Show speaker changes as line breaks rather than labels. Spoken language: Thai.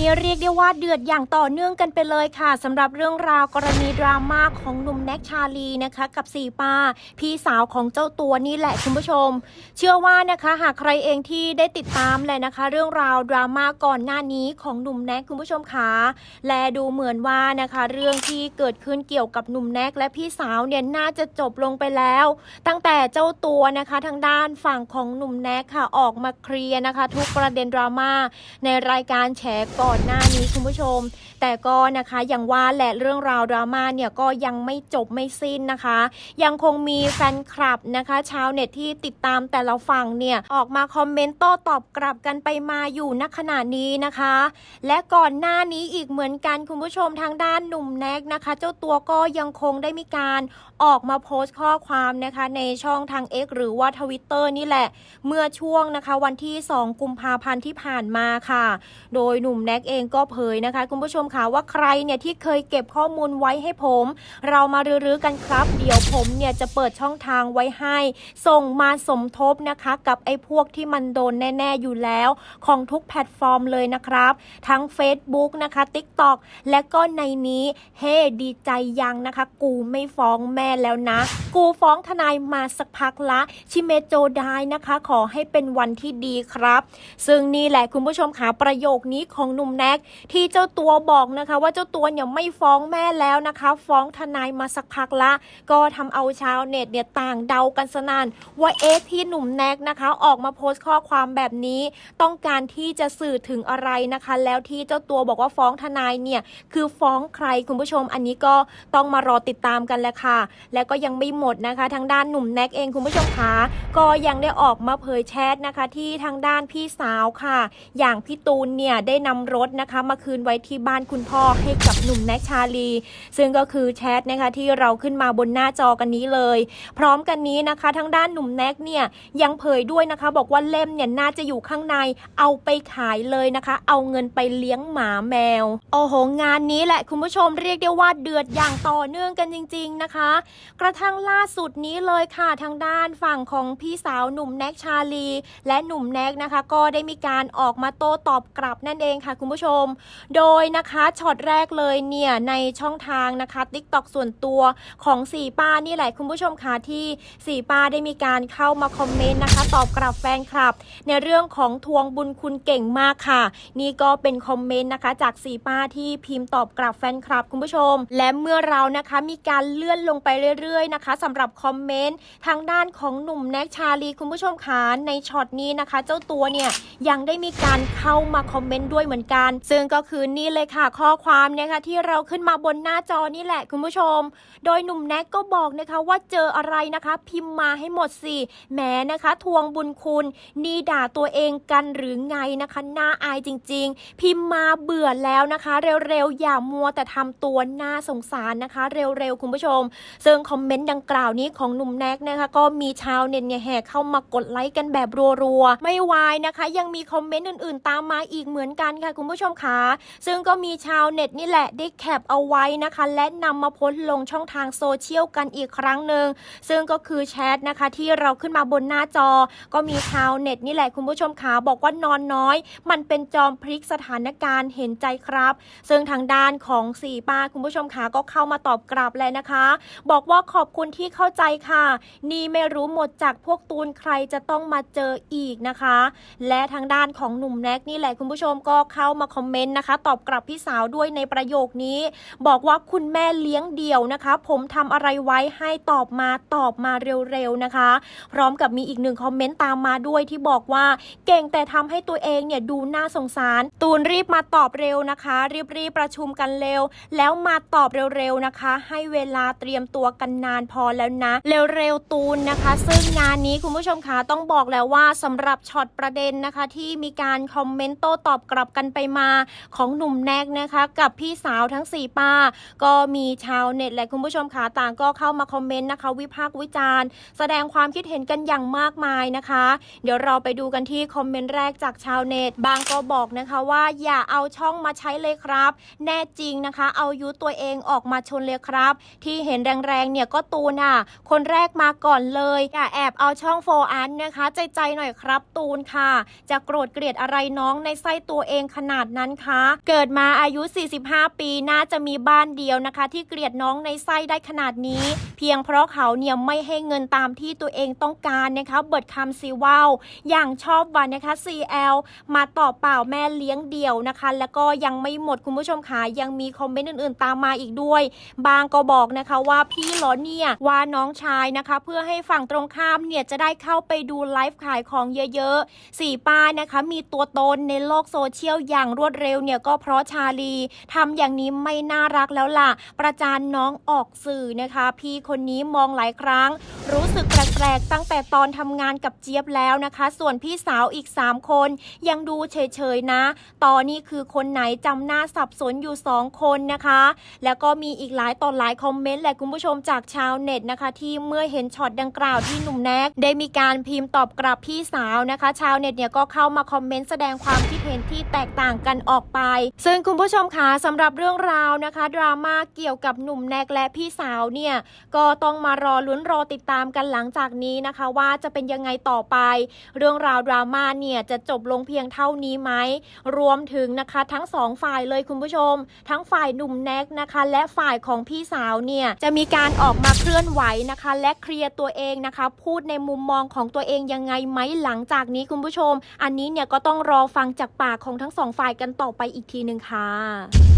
นี้เรียกได้ว่าเดือดอย่างต่อเนื่องกันไปเลยค่ะสำหรับเรื่องราวกรณีดราม่าของหนุ่มแน็กชาลีนะคะ กับสีปาพี่สาวของเจ้าตัวนี่แหละคุณผู้ชม เชื่อว่านะคะหากใครเองที่ได้ติดตามเลยนะคะ เรื่องราวดราม่าก่อนหน้านี้ของหนุ่มแน็กคุณผู้ชมคะและดูเหมือนว่านะคะ เรื่องที่เกิดขึ้นเกี่ยวกับหนุ่มแน็กและพี่สาวเนี่ยน่าจะจบลงไปแล้ว ตั้งแต่เจ้าตัวนะคะทางด้านฝั่งของหนุ่มแน็กค่ะออกมาเคลียร์นะคะ ทุกประเด็นดราม่าในรายการแฉก่่อนหน้านี้คุณผู้ชม แต่ก็นะคะอย่างว่าแหละเรื่องราวดราม่าเนี่ยก็ยังไม่จบไม่สิ้นนะคะ ยังคงมีแฟนคลับนะคะ ชาวเน็ตที่ติดตามแต่ละฝั่งเนี่ยออกมาคอมเมนต์โต้ตอบกลับกันไปมาอยู่ณขณะนี้นะคะ และก่อนหน้านี้อีกเหมือนกันคุณผู้ชมทางด้านหนุ่มแน็กนะคะ เจ้าตัวก็ยังคงได้มีการออกมาโพสต์ข้อความนะคะในช่องทาง X หรือว่าทวิตเตอร์นี่แหละ เมื่อช่วงนะคะวันที่ 2 กุมภาพันธ์ที่ผ่านมาค่ะ โดยหนุ่มแน็กเองก็เผยนะคะ คุณผู้ชมค่ะว่าใครเนี่ยที่เคยเก็บข้อมูลไว้ให้ผม เรามารื้อกันครับ เดี๋ยวผมเนี่ยจะเปิดช่องทางไว้ให้ ส่งมาสมทบนะคะ กับไอ้พวกที่มันโดนแน่ ๆ อยู่แล้ว ของทุกแพลตฟอร์มเลยนะครับ ทั้ง Facebook นะคะ TikTok และก็ในนี้เฮ้ดีใจยังนะคะ กูไม่ฟ้องแม่แล้วนะ กูฟ้องทนายมาสักพักละ ชิเมโจได้นะคะ ขอให้เป็นวันที่ดีครับ ซึ่งนี่แหละคุณผู้ชมค่ะประโยคนี้ของหนุ่มแน็กที่เจ้าตัวบอกนะคะว่าเจ้าตัวเนี่ยไม่ฟ้องแม่แล้วนะคะ ฟ้องทนายมาสักพักละ ก็ทำเอาชาวเน็ตเนี่ยต่างเดากันสนั่นว่าเอ๊ะที่หนุ่มแน็กนะคะ ออกมาโพสต์ข้อความแบบนี้ ต้องการที่จะสื่อถึงอะไรนะคะ แล้วที่เจ้าตัวบอกว่าฟ้องทนายเนี่ยคือฟ้องใครคุณผู้ชม อันนี้ก็ต้องมารอติดตามกันแหละค่ะ แล้วก็ยังไม่หมดนะคะ ทางด้านหนุ่มแน็กเองคุณผู้ชมคะก็ยังได้ออกมาเผยแชทนะคะ ที่ทางด้านพี่สาวค่ะ อย่างพี่ตูนเนี่ยได้นำรถนะคะ มาคืนไว้ที่บ้านคุณพ่อให้กับหนุ่มแน็กชาลี ซึ่งก็คือแชทนะคะที่เราขึ้นมาบนหน้าจอกันนี้เลย พร้อมกันนี้นะคะทางด้านหนุ่มแน็กเนี่ยยังเผยด้วยนะคะ บอกว่าเล่มเนี่ยน่าจะอยู่ข้างในเอาไปขายเลยนะคะ เอาเงินไปเลี้ยงหมาแมว โอ้โหงานนี้แหละคุณผู้ชมเรียกได้ว่าเดือดอย่างต่อเนื่องกันจริง ๆนะคะ กระทั่งล่าสุดนี้เลยค่ะทางด้านฝั่งของพี่สาวหนุ่มแน็กชาลี และหนุ่มแน็กนะคะ ก็ได้มีการออกมาโต้ตอบกลับนั่นเองค่ะคุณผู้ชม โดยนะคะช็อตแรกเลยเนี่ยในช่องทางนะคะ t ิ k t o k ส่วนตัวของสีป้านี่แหละคุณผู้ชมค่ะที่สีป้าได้มีการเข้ามาคอมเมนต์นะคะ ตอบกลับแฟนคลับ ในเรื่องของทวงบุญคุณเก่งมากค่ะ นี่ก็เป็นคอมเมนต์นะคะ จากสีป้าที่พิมพ์ตอบกลับแฟนคลับคุณผู้ชม และเมื่อเรานะคะมีการเลื่อนลงไปเรื่อยๆนะคะสำหรับคอมเมนต์ทางด้านของหนุ่มแน็กชาลีคุณผู้ชมค่ะในช็อตนี้นะคะ เจ้าตัวเนี่ยยังได้มีการเข้ามาคอมเมนต์ด้วยเหมือนกัน ซึ่งก็คือนี่เลยค่ะข้อความเนะคะที่เราขึ้นมาบนหน้าจอนี่แหละคุณผู้ชม โดยหนุ่มแน็กก็บอกนะคะว่าเจออะไรนะคะ พิมพ์มาให้หมดสิแหมนะคะ ทวงบุญคุณนี่ด่าตัวเองกันหรือไงนะคะน่าอายจริง ๆ พิมพ์มาเบื่อแล้วนะคะ เร็วๆอย่ามัวแต่ทำตัวน่าสงสารนะคะ เร็วๆคุณผู้ชม ซึ่งคอมเมนต์ดังกล่าวนี้ของหนุ่มแน็กนะคะก็มีชาวเน็ตเนี่ยแห่เข้ามากดไลค์กันแบบรัวๆไม่วายนะคะ ยังมีคอมเมนต์อื่นๆ ตามมาอีกเหมือนกันค่ะคุณผู้ชมคะซึ่งก็มีชาวเน็ตนี่แหละได้แคปเอาไว้นะคะ และนำมาโพสต์ลงช่องทางโซเชียลกันอีกครั้งหนึ่งซึ่งก็คือแชทนะคะที่เราขึ้นมาบนหน้าจอ ก็มีชาวเน็ตนี่แหละคุณผู้ชมคะบอกว่านอนน้อย มันเป็นจอมพลิกสถานการณ์เห็นใจครับ ซึ่งทางด้านของสี่ป้าคุณผู้ชมคะก็เข้ามาตอบกลับเลยนะคะ บอกว่าขอบคุณที่เข้าใจค่ะ นี่ไม่รู้หมดจากพวกตูนใครจะต้องมาเจออีกนะคะ และทางด้านของหนุ่มแน็กนี่แหละคุณผู้ชมก็เข้ามาคอมเมนต์นะคะ ตอบกลับพี่สาวด้วยในประโยคนี้ บอกว่าคุณแม่เลี้ยงเดี่ยวนะคะ ผมทำอะไรไว้ให้ตอบมาตอบมาเร็วๆนะคะ พร้อมกับมีอีกหนึ่งคอมเมนต์ตามมาด้วยที่บอกว่าเก่งแต่ทำให้ตัวเองเนี่ยดูน่าสงสาร ตูนรีบมาตอบเร็วนะคะ รีบๆประชุมกันเร็ว แล้วมาตอบเร็วๆนะคะ ให้เวลาเตรียมตัวกันนานพอแล้วนะ เร็วๆตูนนะคะ ซึ่งงานนี้คุณผู้ชมคะต้องบอกแล้วว่าสำหรับช็อตประเด็นนะคะ ที่มีการคอมเมนต์โต้ตอบกลับกันไปมาของหนุ่มแน็กนะคะ กับพี่สาวทั้งสี่ป้า ก็มีชาวเน็ตและคุณผู้ชมขาต่างก็เข้ามาคอมเมนต์นะคะ วิพากษ์วิจารณ์ แสดงความคิดเห็นกันอย่างมากมายนะคะ เดี๋ยวเราไปดูกันที่คอมเมนต์แรกจากชาวเน็ตบางก็บอกนะคะว่าอย่าเอาช่องมาใช้เลยครับ แน่จริงนะคะ เอายุตัวเองออกมาชนเลยครับ ที่เห็นแรงๆเนี่ยก็ตูนอะคนแรกมาก่อนเลยอย่าแอบเอาช่องโฟอันนะคะ ใจใจหน่อยครับตูนค่ะ จะโกรธเกลียดอะไรน้องในไส้ตัวเองขนาดนั้นคะ เกิดมาอายุ 45 ปีน่าจะมีบ้านเดียวนะคะ ที่เกลียดน้องในไส้ได้ขนาดนี้ เพียงเพราะเขาเนี่ยไม่ให้เงินตามที่ตัวเองต้องการนะคะเบิดคำซีว่าวอย่างชอบวันนะคะ CL มาต่อเปล่าแม่เลี้ยงเดี่ยวนะคะ แล้วก็ยังไม่หมดคุณผู้ชมค่ะยังมีคอมเมนต์อื่นๆ ตามมาอีกด้วย บางก็บอกนะคะว่าพี่เหรอเนี่ยว่าน้องชายนะคะ เพื่อให้ฝั่งตรงข้ามเนี่ยจะได้เข้าไปดูไลฟ์ขายของเยอะๆสี่ป้านะคะ มีตัวตนในโลกโซเชียลอย่างรวดเร็วเนี่ยก็เพราะชาลีทำอย่างนี้ไม่น่ารักแล้วล่ะ ประจานน้องออกสื่อนะคะ พี่คนนี้มองหลายครั้ง รู้สึกแปลกๆตั้งแต่ตอนทำงานกับเจี๊ยบแล้วนะคะ ส่วนพี่สาวอีก 3 คน ยังดูเฉยๆนะ ตอนนี้คือคนไหนจำหน้าสับสนอยู่ 2 คนนะคะ แล้วก็มีอีกหลายตอนหลายคอมเมนต์แหละคุณผู้ชมจากชาวเน็ตนะคะ ที่เมื่อเห็นช็อตดังกล่าวที่หนุ่มแน็กได้มีการพิมพ์ตอบกลับพี่สาวนะคะ ชาวเน็ตเนี่ยก็เข้ามาคอมเมนต์แสดงความคิดเห็นที่แตกต่างกันออกไป ซึ่งคุณผู้ชมคะสำหรับเรื่องราวนะคะดราม่าเกี่ยวกับหนุ่มแน็กและพี่สาวเนี่ยก็ต้องมารอลุ้นรอติดตามกันหลังจากนี้นะคะ ว่าจะเป็นยังไงต่อไป เรื่องราวดราม่าเนี่ยจะจบลงเพียงเท่านี้ไหมรวมถึงนะคะทั้งสองฝ่ายเลยคุณผู้ชม ทั้งฝ่ายหนุ่มแน็กนะคะ และฝ่ายของพี่สาวเนี่ยจะมีการออกมาเคลื่อนไหวนะคะ และเคลียร์ตัวเองนะคะ พูดในมุมมองของตัวเองยังไงไหมหลังจากนี้คุณผู้ชม อันนี้เนี่ยก็ต้องรอฟังจากปากของทั้งสองสองฝ่ายกันต่อไปอีกทีหนึ่งค่ะ